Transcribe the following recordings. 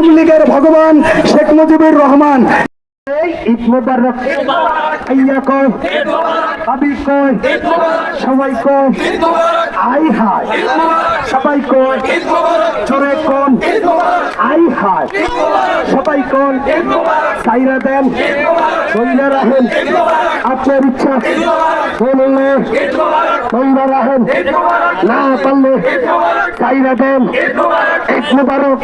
আওয়ামী লীগের ভগবান শেখ মুজিবুর রহমান। সবাই কয় আই হাই সবাই কয় চোরে কোন আই হাই সবাই কোন? সাইরা দেন। বইরা রাখেন আপনার ইচ্ছা। বললে বইরা রাখেন না পারলে সাইরা দেন। ঈদ মোবারক।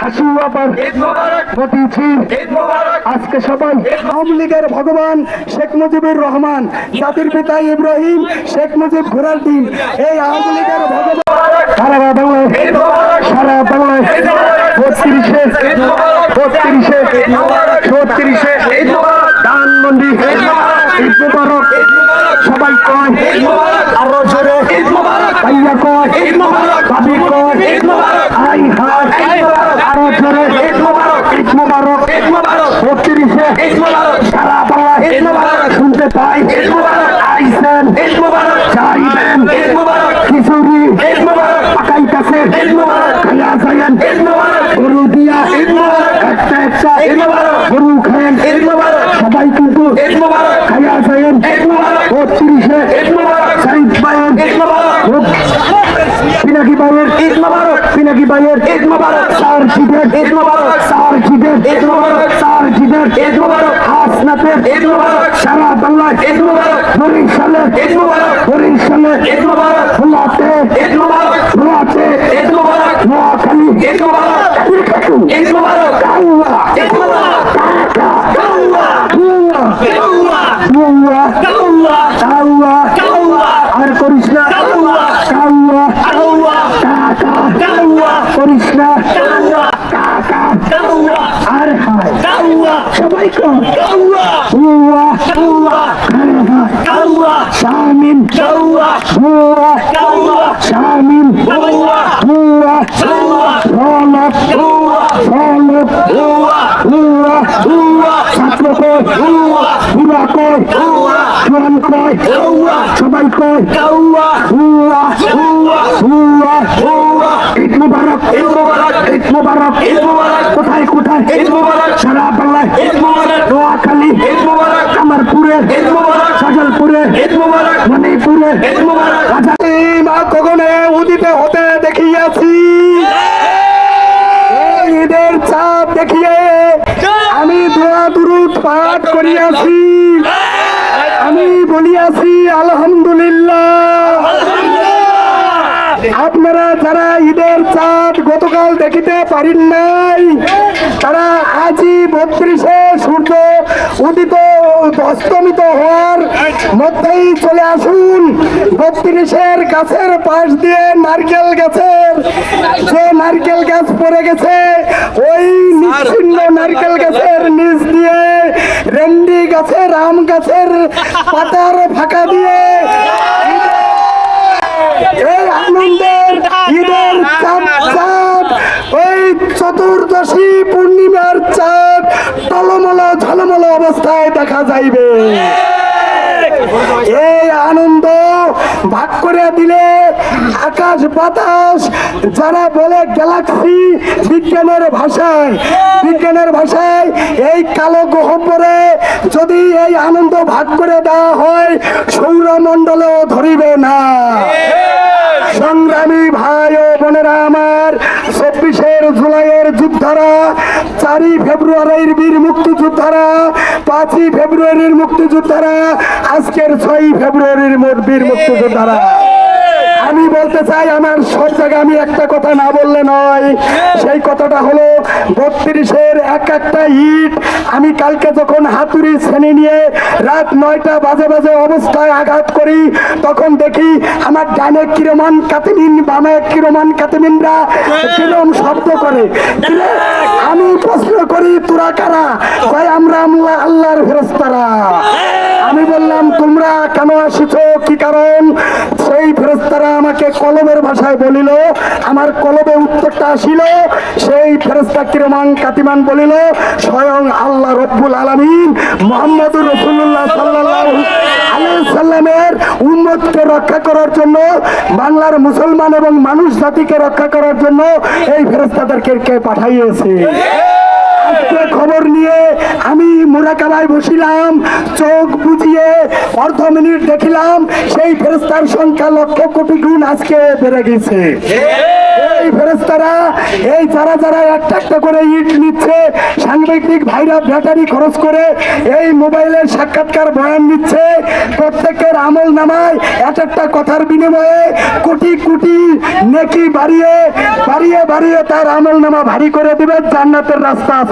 হাসি আবার প্রতিছিল আজকে সবাই আওয়ামী লীগের ভগবান শেখ মুজিবুর রহমান, জাতির পিতা ইব্রাহিম, শেখ মুজিব ঘোরার দিন এই আওয়ামী লীগের ভগবান সারা বাংলায় সারা বাংলায় বত্রিশে ছত্রিশে ধানমন্ডি মুবারক। সবাই কয়, আরও জোরে। ভাইয়া কয়, ভাবি কয়, আই হাই আরও জোরে। মুবারক। বত্রিশে সারা বাংলায় শুনতে পাই আইসেন চাইবেন খিচুড়ি পাকাই কাছে খাইয়া যায়েন গরু দিয়া একটা একটা গরু খায়েন সবাই কিন্তু খাইয়া যায়েন বত্রিশে সাইদ পায়েন পিনাকি পায়ের ঈদ মোবারক পিনাকি পায়ের ঈদ মোবারক সার জিদের ঈদ মোবারক সার জিদের ঈদ মোবারক সার জিদের ঈদ মোবারক হাসনাতের ঈদ মোবারক সারা বাংলায় ঈদ মোবারক বরিশালে বরিশালে ঈদ মোবারক। নোয়াখালী ঈদ মোবারক ঈদ মোবারক কাউয়া ঈদ মোবারক কাকা কাউয়া কাউয়া কাউয়া কাউয়া কাউয়া কাউয়া আর করিস না কাউয়া কাউয়া কাউয়া কাকা কাউয়া করিস না কাউয়া কাকা কাউয়া আর হায় কাউয়া সবাই কর কাউয়া হুয়া কাউয়া কারবা কাউয়া শামিন কাউয়া হুয়া কাউয়া শামিন হুয়া হুয়া হুয়া রলক হুয়া রলক হুয়া হুয়া হুয়া ছাত্র কয় হুয়া হুয়া কয় হুয়া জোয়ান কয় হুয়া সবাই কয় হুয়া হুয়া হুয়া হুয়া হুয়া মুবারক ঈদ মুবারক ঈদ মুবারক ঈদ মুবারক। কোথায় কোথায়? ঈদ মুবারক। সারা বাংলায়। ঈদ মুবারক। নোয়াখালী। ঈদ মুবারক। কামারপুরে। ঈদ মুবারক। সাজালপুরে। ঈদ মুবারক। মণিপুরে। ঈদ মুবারক। রাজা মা গগনে উদিত হতে দেখিয়াছি। ঈদের চাঁদ দেখিয়ে আমি দোয়া দুরুদ পাঠ করিয়াছি। আমি বলিয়াছি আলহামদুলিল্লাহ। আপনারা যারা ঈদের চাঁদ গতকাল দেখিতে পারেন নাই, তারা আজই বত্রিশে সূর্য উদিত অস্তমিত হওয়ার মধ্যেই চলে আসুন। বত্রিশের গাছের পাশ দিয়ে নারকেল গাছের যে নারকেল গাছ পড়ে গেছে, ওই নিচ্ছিন্ন নারকেল গাছের নিচ দিয়ে রেন্ডি গাছের, আম গাছের পাতার ফাঁকা দিয়ে এই আনন্দের ঈদের চাঁদ চাঁদ ওই চতুর্দশী পূর্ণিমার চাঁদ টলমল ঝলমল অবস্থায় দেখা যাইবে। এই আনন্দ ভাগ করে দিলে আকাশ বাতাস, যারা বলে গ্যালাক্সি বিজ্ঞানের ভাষায় বিজ্ঞানের ভাষায় এই কালো গহ্বরে যদি এই আনন্দ ভাগ করে দেওয়া হয়, সৌরমণ্ডলেও ধরিবে না। সংগ্রামী ভাই ও বোনেরা আমার চব্বিশের জুলাইয়ের যোদ্ধারা চারই ফেব্রুয়ারির বীর মুক্তিযোদ্ধারা পাঁচই ফেব্রুয়ারির মুক্তিযোদ্ধারা আজকের ছয়ই ফেব্রুয়ারির বীর মুক্তিযোদ্ধারা। আমি বলতে চাই, আমার সব জায়গায় আমি একটা কথা না বললে নয়। সেই কথাটা হলো, বত্রিশের এক একটা ইট আমি কালকে যখন হাতুড়ি শ্রেণি নিয়ে রাত নয়টা বাজে বাজে অবস্থায় আঘাত করি, তখন দেখি আমার ডানে কিরমান কাতিমিন, বামে কিরমান কাতিমিনরা কিরম শব্দ করে। আমি প্রশ্ন করি, তোরা কারা? কয় আমরা আল্লাহ আল্লাহর ফেরস্তারা আমি বললাম তোমরা কেন আসিছ কি কারণ সেই ফেরেস্তারা আমাকে কলমের ভাষায় বলিল, আমার কলমে উত্তরটা আসিল, সেই ফেরেস্তা কিরমান কাতিমান বলিল, স্বয়ং আল্লাহ রব্বুল আলমিন মোহাম্মদুর রসুল্লাহ সাল্লাহ সাল্লামের উন্মতকে রক্ষা করার জন্য, বাংলার মুসলমান এবং মানুষ জাতিকে রক্ষা করার জন্য এই ফেরেস্তাদেরকে পাঠাইয়েছে? আজকে খবর নিয়ে আমি মোরাকাবায় বসিলাম, চোখ বুঝিয়ে অর্ধ মিনিট দেখিলাম, সেই ফেরেস্তার সংখ্যা লক্ষ কোটি গুণ আজকে বেড়ে গেছে। এই এই যারা যারা একটা একটা করে ইট নিচ্ছে, সাংবাদিক ভাইরা ব্যাটারি খরচ করে, এই মোবাইলের সাক্ষাৎকার বয়ান নিচ্ছে, প্রত্যেকের আমল নামায় এক একটা কথার বিনিময়ে কোটি কোটি নেকি বাড়িয়ে বাড়িয়ে বাড়িয়ে তার আমল নামা ভারী করে দিবে, জান্নাতের রাস্তা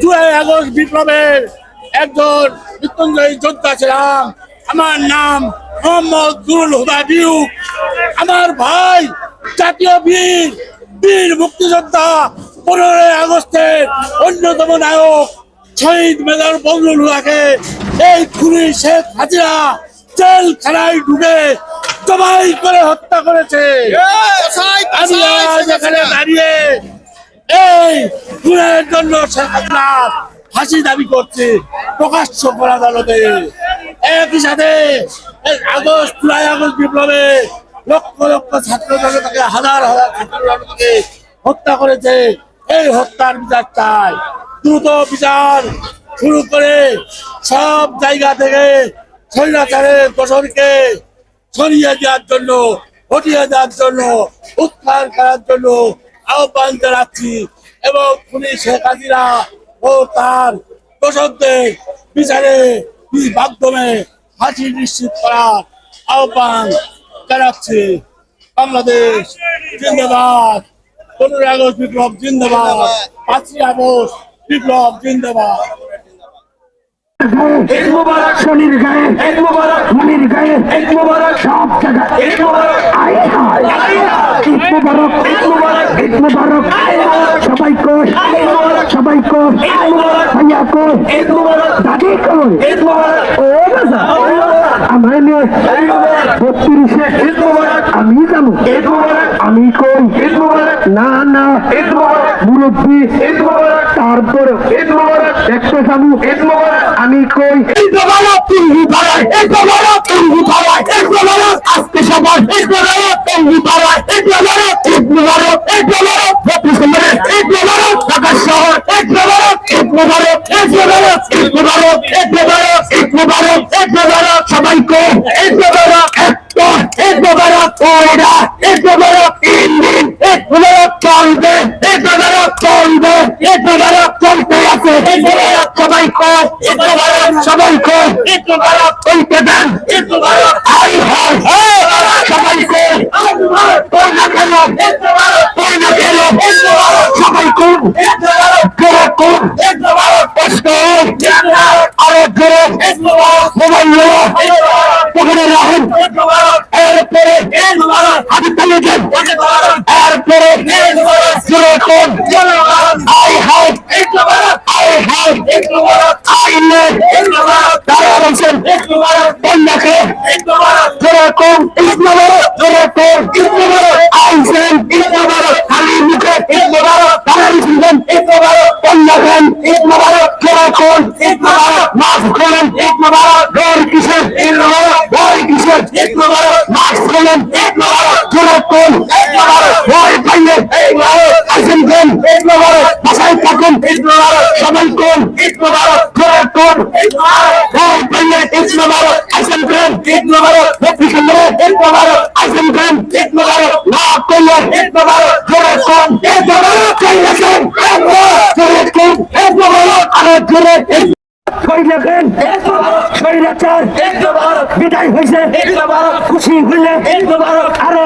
জুলাই আগস্ট বিপ্লবের একজন মৃত্যুঞ্জয়ী যোদ্ধা ছিলাম। আমার নাম মোহাম্মদ দুরুল হুদা ডিউ আমার ভাই জাতীয় বীর বীর মুক্তিযোদ্ধা পনেরোই আগস্টের অন্যতম নায়ক শহীদ মেজর বদরুল হুদাকে এই খুনি শেখ হাজিরা জেলখানায় ঢুকে জবাই করে হত্যা করেছে। আমি আজ এখানে দাঁড়িয়ে এই খুনের জন্য শেখ ফাঁসি দাবি করছে, প্রকাশ্য করা আদালতে একই সাথে আগস্ট জুলাই আগস্ট বিপ্লবে লক্ষ লক্ষ ছাত্র জনতাকে, হাজার হাজার ছাত্র জনতাকে হত্যা করেছে। এই হত্যার বিচার চাই। দ্রুত বিচার শুরু করে সব জায়গা থেকে স্বৈরাচারের দোষরকে সরিয়ে দেওয়ার জন্য, হটিয়ে দেওয়ার জন্য উত্থান করার জন্য আহ্বান জানাচ্ছি এবং খুনি শেখ ও তার দোষকদের বিচারে মাধ্যমে ফাঁসি নিশ্চিত করার আহ্বান জানাচ্ছি। বাংলাদেশ জিন্দাবাদ। পনেরোই আগস্ট বিপ্লব জিন্দাবাদ। পাঁচই আগস্ট বিপ্লব জিন্দাবাদ। শনির গায়ে ঈদ মুবারক মনির গায়ে ঈদ মুবারক সব জায়গায় ঈদ মুবারক আই হাই ঈদ মুবারক ঈদ মুবারক ঈদ মুবারক সবাই কোষ সবাই কোষ ভাইয়া কোষ দাদি কোষ ও বাজা আমার নিয়ে বত্রিশে আমি জানো আমি কই না না মুরব্বী তারপরে ঈদ মুবারক আমি কই আজকে সবার ঢাকা শহর ঈদ মুবারক ঈদ মুবারক ঈদ মুবারক ঈদ মুবারক ঈদ মুবারক ঈদ মুবারক ঈদ মুবারক সবাই কই ঈদ মুবারক ঈদ মুবারক ওইরা ঈদ মুবারক তিন দিন ঈদ মুবারক চলবে ঈদ মুবারক চলবে ঈদ মুবারক চলতে আছে সবাই মুবারক সবাই দেন ঈদ মুবারক আই হাই সবাই কই ঈদ না কেন ঈদ না কেন সবাই পকেটে রাখেন এরপরে হাতে তালে দেন এরপরে জোরে কোন আই হাই আই হাই আই নে তারা বলছেন বন্যাকে জোরে কোন ইসলামের জোরে কোন আইসেন খালি মুখে তারা দিচ্ছেন বন্যা খান জোরে কোন খোলেন ডর কিসের ভয় কিসের মাছ খোলেন জোরে কোন ভয় পাইলে আইসেন কোন বাসায় থাকুন সবাই কোন জোরে কোন ভয় পাইলে আইসেন কোন ভক্তি কেন্দ্রে আইসেন কোন না করলে জোরে কোন চাইলেছেন জোরে কোন আরও জোরে বিদায় হয়েছে খুশি হইলে আরও